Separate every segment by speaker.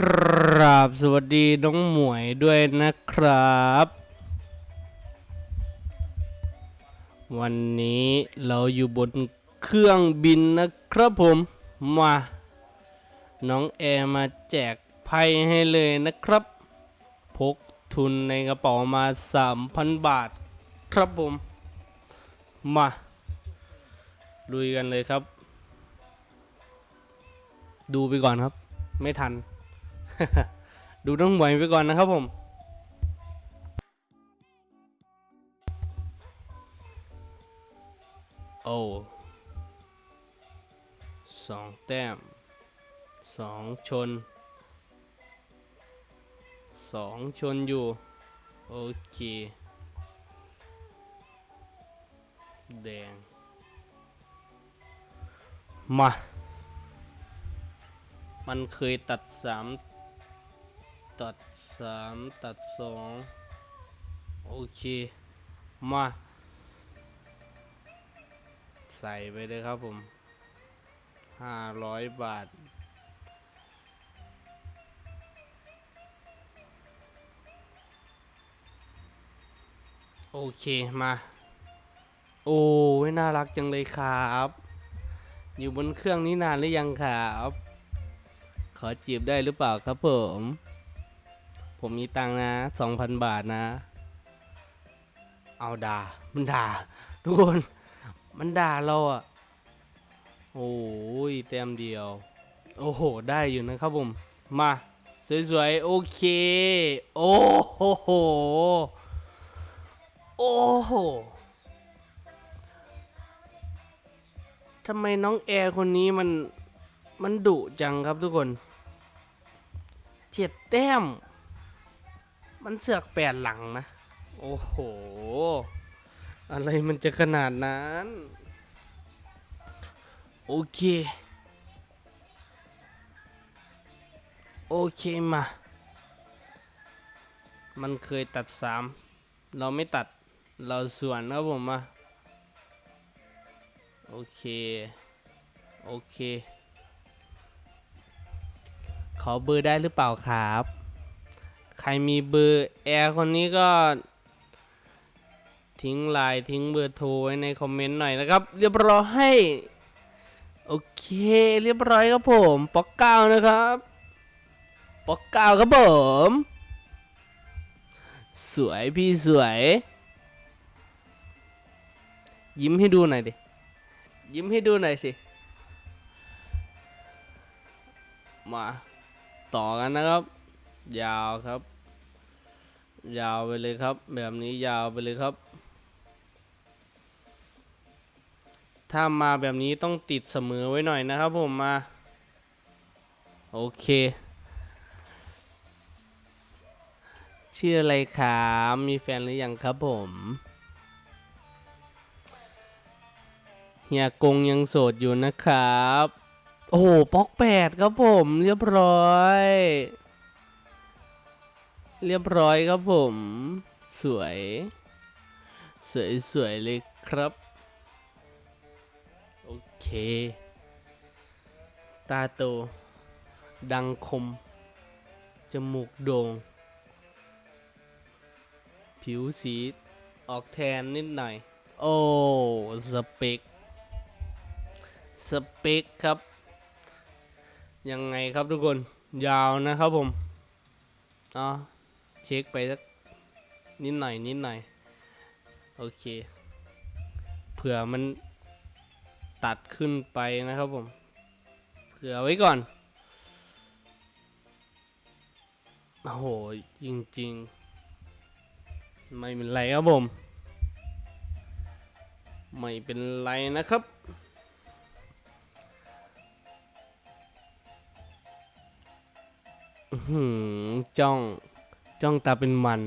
Speaker 1: กราบสวัสดีน้องหมวยด้วยนะครับ วันนี้เราอยู่บนเครื่องบินนะครับผมมา น้องแอร์มาแจกไพ่ให้เลยนะครับ พกทุนในกระเป๋ามา 3,000 บาทครับผม มาลุยกันเลยครับ ดูไปก่อนครับ ไม่ทัน ดูน้องหมวยไปก่อนนะครับผม โอ้สองแต้มสองชนสองชนอยู่ โอเค แดง มา มันเคยตัดสาม ตัดสามตัดสองโอเค มา ใส่ไปเลยครับผมห้าร้อยบาท โอเคมา โอ้ยน่ารักจังเลยครับ อยู่บนเครื่องนี้นานหรือยังครับ ขอจีบได้หรือเปล่าครับผม ผมมีตังนะสองพันบาทนะ เอาด่า มันด่า ทุกคน มันด่าเราอะโอ้ยแต้มเดียว โอ้โห ได้อยู่นะครับผม มา สวยๆ โอเค โอ้โห โอ้โหทำไมน้องแอร์คนนี้มัน มันดุจังครับทุกคน เจ็ดแต้ม มันเสือกแปดหลังนะ โอ้โห อะไรมันจะขนาดนั้น โอเค โอเคมา มันเคยตัดสาม เราไม่ตัด เราส่วนครับผมมา โอเค โอเค ขอเบอร์ได้หรือเปล่าครับ ใครมีเบอร์แอร์คนนี้ก็ทิ้งไลน์ทิ้งเบอร์โทรไว้ในคอมเมนต์หน่อยนะครับ เรียบร้อยให้โอเค เรียบร้อยครับผมป๊อกเก้านะครับป๊อกเก้าครับผม สวยพี่สวย ยิ้มให้ดูหน่อยดิ ยิ้มให้ดูหน่อยสิ มา ต่อกันนะครับ ยาวครับ ยาวไปเลยครับ แบบนี้ยาวไปเลยครับ ถ้ามาแบบนี้ต้องติดเสมอไว้หน่อยนะครับผมมา โอเคชื่ออะไรครับมีแฟนหรือยังครับผมเฮียกงยังโสดอยู่นะครับ โอ้โหป๊อกแปดครับผม เรียบร้อย เรียบร้อยครับผม สวย สวยสวยเลยครับ โอเค ตาโต ดังคม จมูกโด่ง ผิวสีออกแทนนิดหน่อย โอ้ สเปกสเปกครับ ยังไงครับทุกคน ยาวนะครับผมอ๋อ เช็คไปสักนิดหน่อยนิดหน่อย โอเค เผื่อมันตัดขึ้นไปนะครับผม เผื่อไว้ก่อน โอ้โห จริง ๆ ไม่เป็นไรครับผม ไม่เป็นไรนะครับหือจ้อง จ้องตาเป็นมัน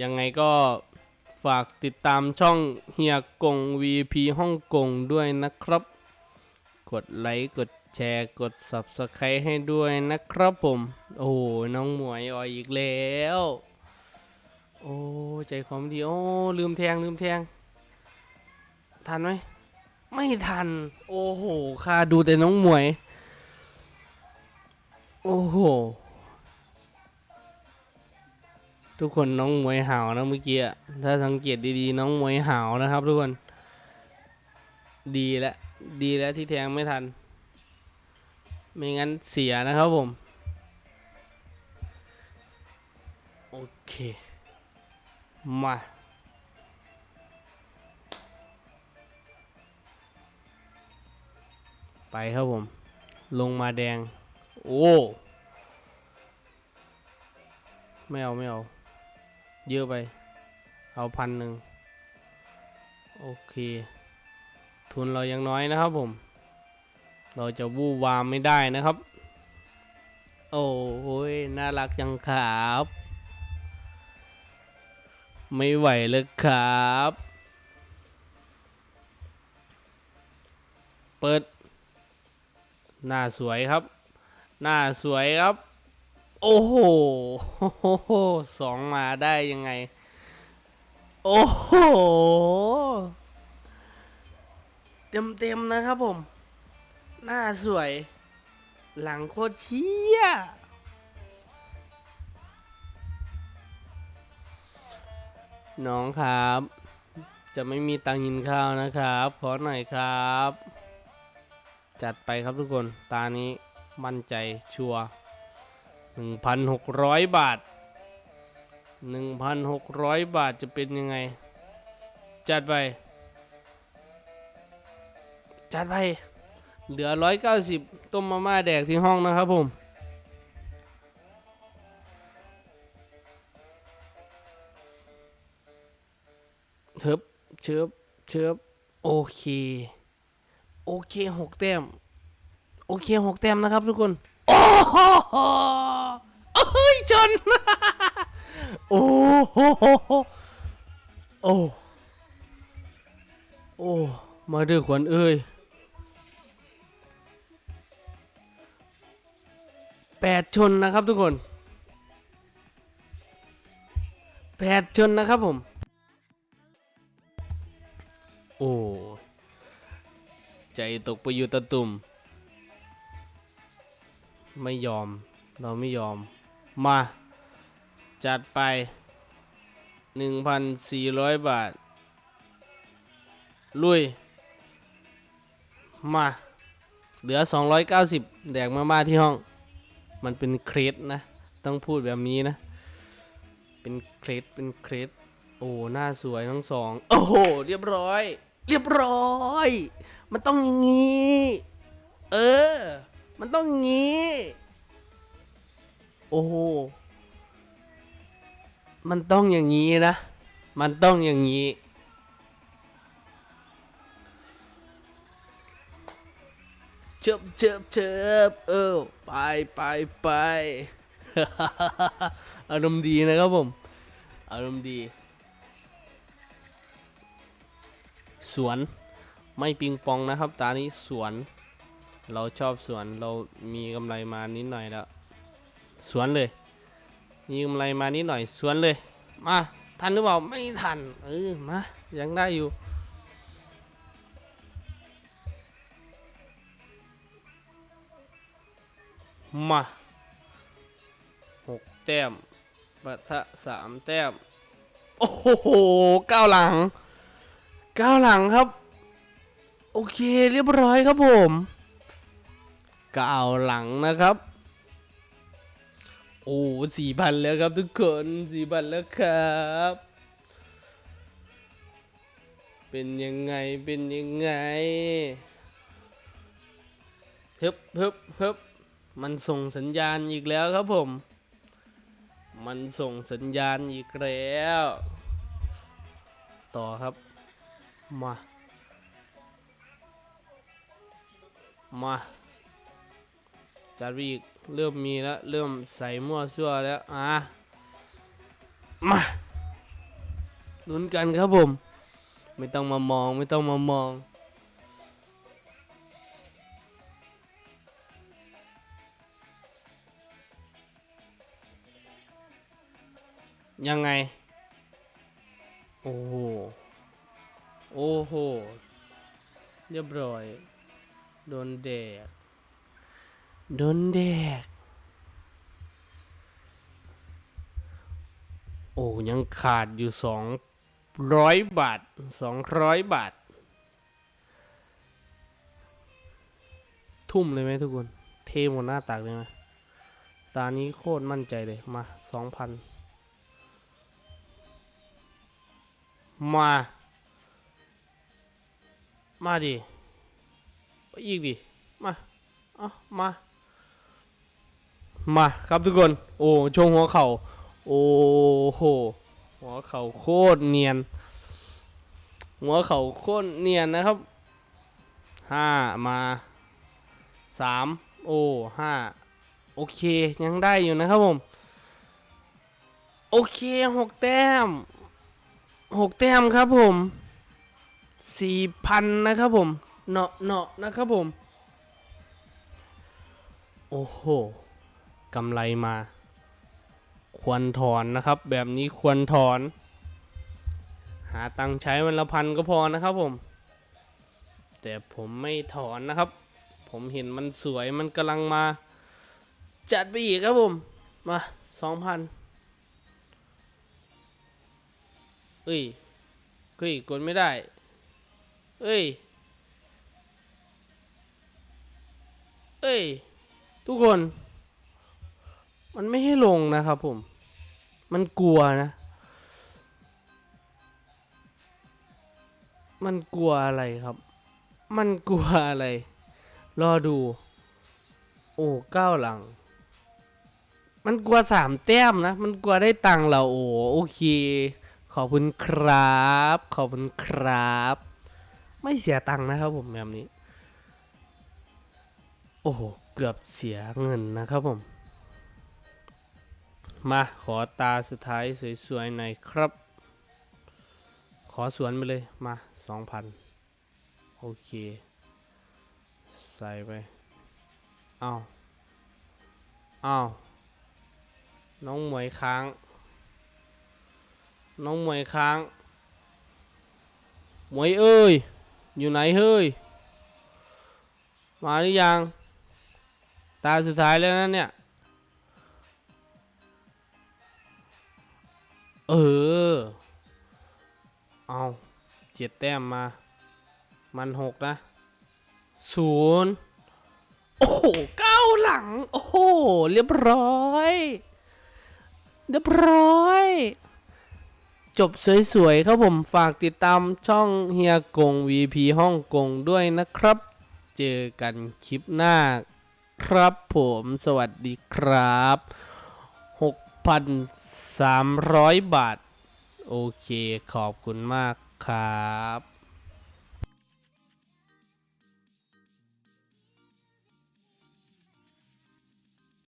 Speaker 1: ยังไงก็ฝากติดตามช่องเฮียกง VP ฮ่องกงด้วยนะครับ กดไลค์ กดแชร์ กด Subscribe ให้ด้วยนะครับผม โอ้น้องหมวยออยอีกแล้ว โอ้ใจคอมดี โอ้ ลืมแทงลืมแทง ทันไหม ไม่ทัน โอ้โหข้าดูแต่น้องหมวย โอ้โห ทุกคนน้องมวยหาวนะเมื่อกี้ถ้าสังเกตดีๆ น้องมวยหาวนะครับทุกคน ดีแล้วดีแล้วที่แทงไม่ทัน ไม่งั้นเสียนะครับผม โอเค มาไปครับผม ลงมาแดง โอ้ไม่เอาไม่เอา เยอะไป เอาพันหนึ่งโอเค ทุนเรายังน้อยนะครับผม เราจะวู่วามไม่ได้นะครับ โอ้ยน่ารักจังครับ ไม่ไหวเลยครับ เปิด หน้าสวยครับ หน้าสวยครับ โอ้โหสองมาได้ยังไง โอ้โห เต็มเต็มๆนะครับผม หน้าสวย หลังโคตรเที่ยน้องครับ จะไม่มีตังค์กินข้าวนะครับ ขอหน่อยครับ จัดไปครับทุกคน ตานี้ มั่นใจชัวหนึ่งพันหกร้อยบาทหนึ่งพันหกร้อยบาทจะเป็นยังไง จัดไป จัดไป เหลือร้อยเก้าสิบต้มมาม่าแดกที่ห้องนะครับผมเทิบเชิบเชิบโอเค โอเคหกแต้ม โอเคหกแต้มนะครับทุกคน โอ้โหเอ้ยชน โอ้โหโอ้โอ้มาด้วยขวัญเอ้ยแปดชนนะครับทุกคนแปดชนนะครับผม โอ้ ใจตกไปอยู่ตะตุ่ม ไม่ยอม เราไม่ยอม มา จัดไป 1,400 บาท ลุย มา เหลือ 290 แดกมาม่าที่ห้อง มันเป็นเครดนะ ต้องพูดแบบนี้นะ เป็นเครดเป็นเครดโอ้ หน้าสวยทั้งสอง โอ้โห เรียบร้อย เรียบร้อย มันต้องอย่างนี้ เออ มันต้องอย่างนี้ โอ้โห มันต้องอย่างนี้นะ มันต้องอย่างนี้ เชิบเชิบเชิบเออ ไปไปไป อารมณ์ดีนะครับผม อารมณ์ดี สวน ไม่ปิงปองนะครับ ตานี้สวน เราชอบสวนเรามีกำไรมานิดหน่อยแล้ว สวนเลย มีกำไรมานิดหน่อยสวนเลย มาทันหรือเปล่าไม่ทัน เออมายังได้อยู่มาหกแต้มปะทะสามแต้ม โอ้โหเก้าหลังเก้าหลังครับ โอเคเรียบร้อยครับผม ก้าหลังนะครับ โอ้สี่พันแล้วครับทุกคนสี่พันแล้วครับ เป็นยังไงเป็นยังไงฮึบฮึบฮึบมันส่งสัญญาณอีกแล้วครับผม มันส่งสัญญาณอีกแล้ว ต่อครับ มา มา จารีกเริ่มมีแล้ว เริ่มใส่มั่วซั่วแล้ว อะ มาลุ้นกันครับผม ไม่ต้องมามองไม่ต้องมามอง ยังไง โอ้โห โอ้โห เรียบร้อย โดนแดก โดนแดก โอ้ยังขาดอยู่สองร้อยบาทสองร้อยบาท ทุ่มเลยไหมทุกคน เทหมดหน้าตักเลยไหมตานี้โคตรมั่นใจเลย มาสองพันมา มาดิ อีกดิ มา เอามา มาครับทุกคน โอ้ชงหัวเข่า โอ้โห หัวเข่าโคตรเนียน หัวเข่าโคตรเนียนนะครับห้ามาสามโอ้ห้าโอเคยังได้อยู่นะครับผม โอเคหกแต้มหกแต้มครับผมสี่พันนะครับผมเนาะเนาะนะครับผม โอ้โห กำไรมา ควรถอนนะครับ แบบนี้ควรถอน หาตังค์ใช้วันละพันก็พอนะครับผม แต่ผมไม่ถอนนะครับ ผมเห็นมันสวยมันกำลังมา จัดไปอีกครับผมมาสองพันเอ้ยเฮ้ยกดไม่ได้ เอ้ย เอ้ย ทุกคน มันไม่ให้ลงนะครับผม มันกลัวนะ มันกลัวอะไรครับ มันกลัวอะไร รอดู โอ้เก้าวหลัง มันกลัวสามแต้มนะ มันกลัวได้ตังค์เราโอ้โอเค ขอบคุณครับ ขอบคุณครับ ไม่เสียตังค์นะครับผมแบบนี้ โอ้โห เกือบเสียเงินนะครับผม มาขอตาสุดท้ายสวยๆหน่อยครับ ขอสวนไปเลยมาสองพันโอเค ใส่ไปเอาเอาน้องหมวยค้าง น้องหมวยค้างหมวยเอ้ย อยู่ไหนเฮ้ย มาหรือยัง ตาสุดท้ายแล้วนะเนี่ย เออ เอาเจ็ดแต้มมา มันหกนะศูนย์โอ้โหเก้าหลัง โอ้โห เรียบร้อย เรียบร้อย จบสวยๆ ครับผมฝากติดตามช่องเฮียกง VP ฮ่องกงด้วยนะครับ เจอกันคลิปหน้า ครับผมสวัสดีครับ 300 บาท โอเคขอบคุณมากครับ